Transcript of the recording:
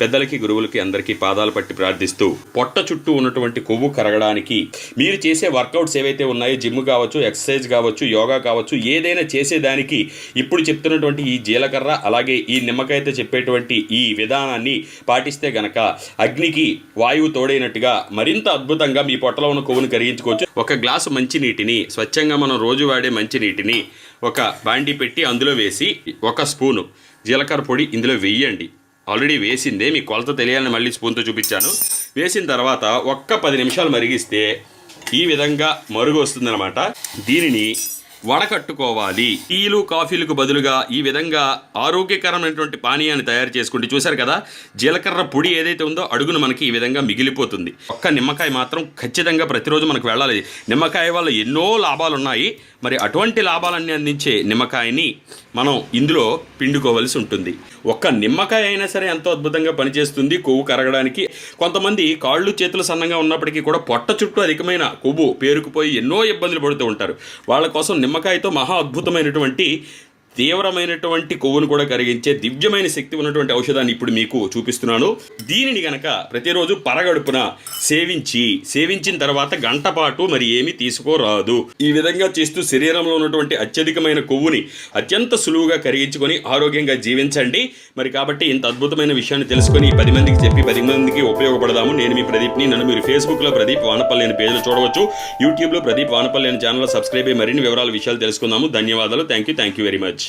పెద్దలకి గురువులకి అందరికీ పాదాలు పట్టి ప్రార్థిస్తూ పొట్ట చుట్టూ ఉన్నటువంటి కొవ్వు కరగడానికి మీరు చేసే వర్కౌట్స్ ఏవైతే ఉన్నాయో జిమ్ కావచ్చు ఎక్సర్సైజ్ కావచ్చు యోగా కావచ్చు ఏదైనా చేసేదానికి ఇప్పుడు చెప్తున్నటువంటి ఈ జీలకర్ర అలాగే ఈ నిమ్మకాయతో చెప్పేటువంటి ఈ విధానాన్ని పాటిస్తే గనక అగ్నికి వాయువు తోడైనట్టుగా మరింత అద్భుతంగా మీ పొట్టలో ఉన్న కొవ్వును కరిగించుకోవచ్చు. ఒక గ్లాసు మంచి నీటిని స్వచ్ఛంగా మనం రోజు వాడే మంచి నీటిని ఒక బాండి పెట్టి అందులో వేసి ఒక స్పూను జీలకర్ర పొడి ఇందులో వేయండి. ఆల్రెడీ వేసిందే మీ కొలత తెలియాలని మళ్ళీ స్పూన్తో చూపించాను. వేసిన తర్వాత ఒక్క పది నిమిషాలు మరిగిస్తే ఈ విధంగా మరుగు వస్తుందన్నమాట. దీనిని వడకట్టుకోవాలి. టీలు కాఫీలకు బదులుగా ఈ విధంగా ఆరోగ్యకరమైనటువంటి పానీయాన్ని తయారు చేసుకుంటే చూశారు కదా జీలకర్ర పొడి ఏదైతే ఉందో అడుగున మనకి ఈ విధంగా మిగిలిపోతుంది. ఒక్క నిమ్మకాయ మాత్రం ఖచ్చితంగా ప్రతిరోజు మనకు వెళ్ళాలి. నిమ్మకాయ వల్ల ఎన్నో లాభాలు ఉన్నాయి మరి అటువంటి లాభాలన్నీ అందించే నిమ్మకాయని మనం ఇందులో పిండుకోవలసి ఉంటుంది. ఒక్క నిమ్మకాయ అయినా సరే ఎంతో అద్భుతంగా పనిచేస్తుంది కొవ్వు కరగడానికి. కొంతమంది కాళ్ళు చేతులు సన్నంగా ఉన్నప్పటికీ కూడా పొట్ట చుట్టూ అధికమైన కొవ్వు పేరుకుపోయి ఎన్నో ఇబ్బందులు పడుతూ ఉంటారు. వాళ్ళ కోసం నిమ్మకాయతో మహా అద్భుతమైనటువంటి తీవ్రమైనటువంటి కొవ్వును కూడా కరిగించే దివ్యమైన శక్తి ఉన్నటువంటి ఔషధాన్ని ఇప్పుడు మీకు చూపిస్తున్నాను. దీనిని గనక ప్రతిరోజు పరగడుపున సేవించి సేవించిన తర్వాత గంట పాటు మరి ఏమీ తీసుకోరాదు. ఈ విధంగా చేస్తూ శరీరంలో ఉన్నటువంటి అత్యధికమైన కొవ్వుని అత్యంత సులువుగా కరిగించుకొని ఆరోగ్యంగా జీవించండి. మరి కాబట్టి ఇంత అద్భుతమైన విషయాన్ని తెలుసుకొని పది మందికి చెప్పి పది మందికి ఉపయోగపడదాము. నేను మీ ప్రదీప్ని నన్ను మీరు ఫేస్బుక్లో ప్రదీప్ వానపల్లి అనే పేజ్లో చూడవచ్చు. యూట్యూబ్లో ప్రదీప్ వానపల్లి అనే ఛానల్ సబ్స్క్రైబ్ అయ్యి మరిన్ని వివరాల విషయాలు తెలుసుకుందాము. ధన్యవాదాలు. Thank you thank you very much.